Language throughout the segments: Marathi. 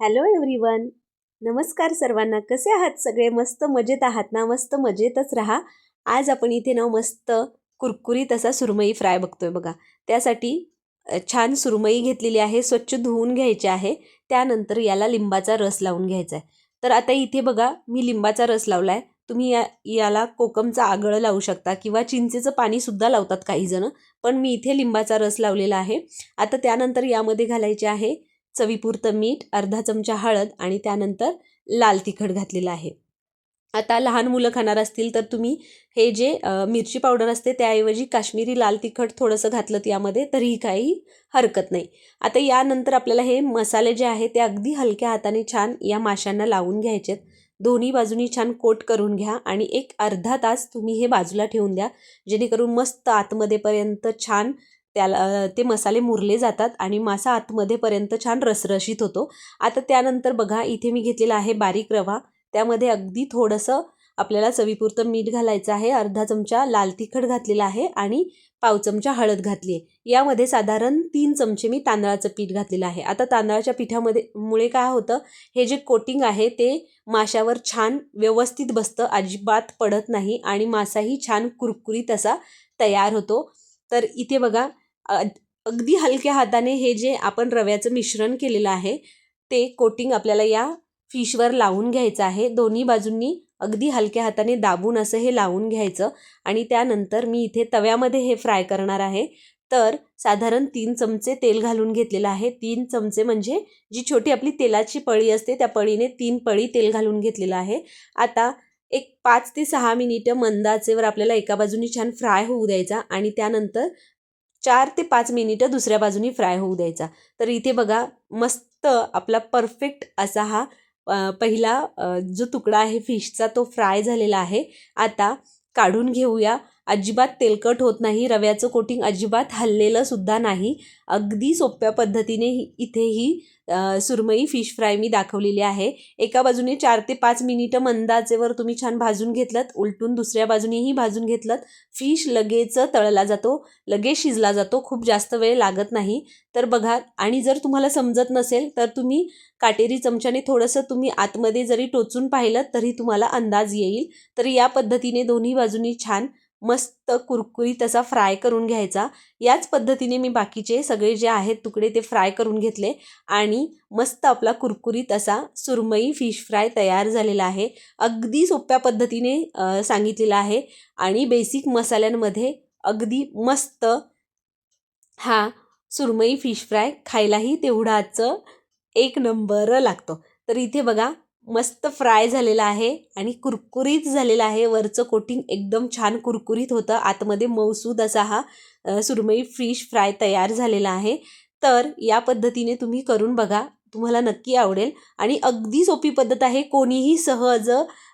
हॅलो एव्हरीवन नमस्कार सर्वांना. कसे आहात सगळे? मस्त मजेत आहात ना? मस्त मजेतच राहा. आज आपण इथे ना मस्त कुरकुरीत असा सुरमई फ्राय बघतोय बघा. त्यासाठी छान सुरमई घेतलेली आहे स्वच्छ धुवून घ्यायची आहे. त्यानंतर याला लिंबाचा रस लावून घ्यायचा आहे तर आता इथे बघा मी लिंबाचा रस लावला आहे तुम्ही या याला कोकमचा आगळं लावू शकता किंवा चिंचेचं पाणीसुद्धा लावतात काहीजणं. पण मी इथे लिंबाचा रस लावलेला आहे. आता त्यानंतर यामध्ये घालायचे आहे चवीपुरतं मीठ अर्धा चमचा हळद आणि त्यानंतर लाल तिखट घातलेलं आहे. आता लहान मुलं खाणार असतील तर तुम्ही हे जे मिरची पावडर असते त्याऐवजी काश्मीरी लाल तिखट थोडंसं घातलं यामध्ये तरीही काही हरकत नाही. आता यानंतर आपल्याला हे मसाले जे आहे ते अगदी हलक्या हाताने छान या माशांना लावून घ्यायचेत दोन्ही बाजूनी छान कोट करून घ्या आणि एक अर्धा तास तुम्ही हे बाजूला ठेवून द्या जेणेकरून मस्त आतमध्येपर्यंत छान त्याला ते मसाले मुरले जातात आणि मासा आतमध्येपर्यंत छान रसरशीत होतो. आता त्यानंतर बघा इथे मी घेतलेला आहे बारीक रवा. त्यामध्ये अगदी थोडंसं आपल्याला चवीपुरतं मीठ घालायचं आहे अर्धा चमचा लाल तिखट घातलेला आहे आणि पाव चमचा हळद घातली आहे. यामध्ये साधारण तीन चमचे मी तांदळाचं पीठ घातलेलं आहे. आता तांदळाच्या पिठामध्ये मुळे काय होतं हे जे कोटिंग आहे ते माशावर छान व्यवस्थित बसतं अजिबात पडत नाही आणि मासाही छान कुरकुरीत असा तयार होतो. तर इथे बघा अगदी हलक्या हाताने हे जे आपण रव्याचं मिश्रण केलेलं आहे ते कोटिंग आपल्याला या फिशवर लावून घ्यायचं आहे. दोन्ही बाजूंनी अगदी हलक्या हाताने दाबून असं हे लावून घ्यायचं आणि त्यानंतर मी इथे तव्यामध्ये हे फ्राय करणार आहे. तर साधारण तीन चमचे तेल घालून घेतलेलं आहे. तीन चमचे म्हणजे जी छोटी आपली तेलाची पळी असते त्या पळीने तीन पळी तेल घालून घेतलेलं आहे. आता एक पाच ते सहा मिनिटं मंदाचेवर आपल्याला एका बाजूनी छान फ्राय होऊ द्यायचा आणि त्यानंतर चार ते पाच मिनिटं दुसऱ्या बाजूनी फ्राय होऊ द्यायचा. तर इथे बघा मस्त आपला परफेक्ट असा हा पहिला जो तुकडा आहे फिशचा तो फ्राय झालेला आहे. आता काढून घेऊया. अजिबात तेलकट होत नाही रव्याचं कोटिंग अजिबात हललेलं सुद्धा नाही. अगदी सोप्या पद्धतीने इथेही इथे ही सुरमई फिश फ्राय मी दाखवलेली आहे. एका बाजूने चार ते पाच मिनिटं मंदाचेवर तुम्ही छान भाजून घेतलं उलटून दुसऱ्या बाजूनेही भाजून घेतलं फिश लगेच तळला जातो लगेच शिजला जातो खूप जास्त वेळ लागत नाही. तर बघा आणि जर तुम्हाला समजत नसेल तर तुम्ही काटेरी चमच्याने थोडंसं तुम्ही आतमध्ये जरी टोचून पाहिलं तरी तुम्हाला अंदाज येईल. तर या पद्धतीने दोन्ही बाजूनी छान मस्त कुरकुरीत असा फ्राय करून घ्यायचा. याच पद्धतीने मी बाकीचे सगळे जे आहेत तुकडे ते फ्राय करून घेतले आणि मस्त आपला कुरकुरीत असा सुरमई फिश फ्राय तयार झालेला आहे. अगदी सोप्या पद्धतीने सांगितलेला आहे आणि बेसिक मसाल्यांमध्ये अगदी मस्त हा सुरमई फिश फ्राय खायलाही तेवढाच एक नंबर लागतो. तर इथे बघा मस्त फ्राय झालेला आहे आणि कुरकुरीत झालेला आहे. वरचं कोटिंग एकदम छान कुरकुरीत होतं. आतमध्ये मऊसूद असा हा सुरमई फिश फ्राय तयार झालेला आहे. तर या पद्धतीने तुम्ही करून बघा. तुम्हाला नक्की आवडेल. आणि अगदी सोपी पद्धत आहे. कोणीही सहज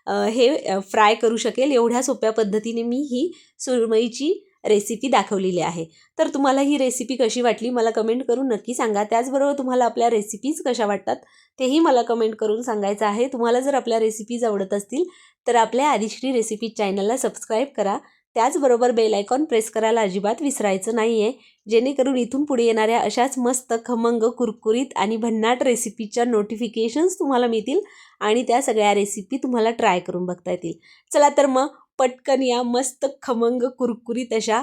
हे फ्राय करू शकेल. एवढ्या सोप्या पद्धतीने मी ही सुरमईची रेसिपी दाखवलेली आहे. तर तुम्हाला ही रेसिपी कशी वाटली मला कमेंट करून नक्की सांगा. त्याचबरोबर तुम्हाला आपल्या रेसिपीज कशा वाटतात तेही मला कमेंट करून सांगायचं आहे. तुम्हाला जर आपल्या रेसिपीज आवडत असतील तर आपल्या आदिश्री रेसिपी चॅनलला सबस्क्राईब करा. त्याचबरोबर बेल आयकॉन प्रेस करायला अजिबात विसरायचं नाही आहे जेणेकरून इथून पुढे येणाऱ्या अशाच मस्त खमंग कुरकुरीत आणि भन्नाट रेसिपीच्या नोटिफिकेशन्स तुम्हाला मिळतील आणि त्या सगळ्या रेसिपी तुम्हाला ट्राय करून बघता येतील. चला तर मग पटकन या मस्त खमंग कुरकुरीत अशा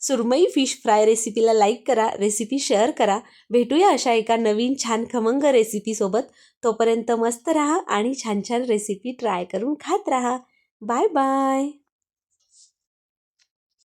सुरमई फिश फ्राय रेसिपीला लाईक करा रेसिपी शेअर करा. भेटूया अशा एका नवीन छान खमंग रेसिपीसोबत तोपर्यंत मस्त राहा आणि छान छान रेसिपी ट्राय करून खात राहा. Bye bye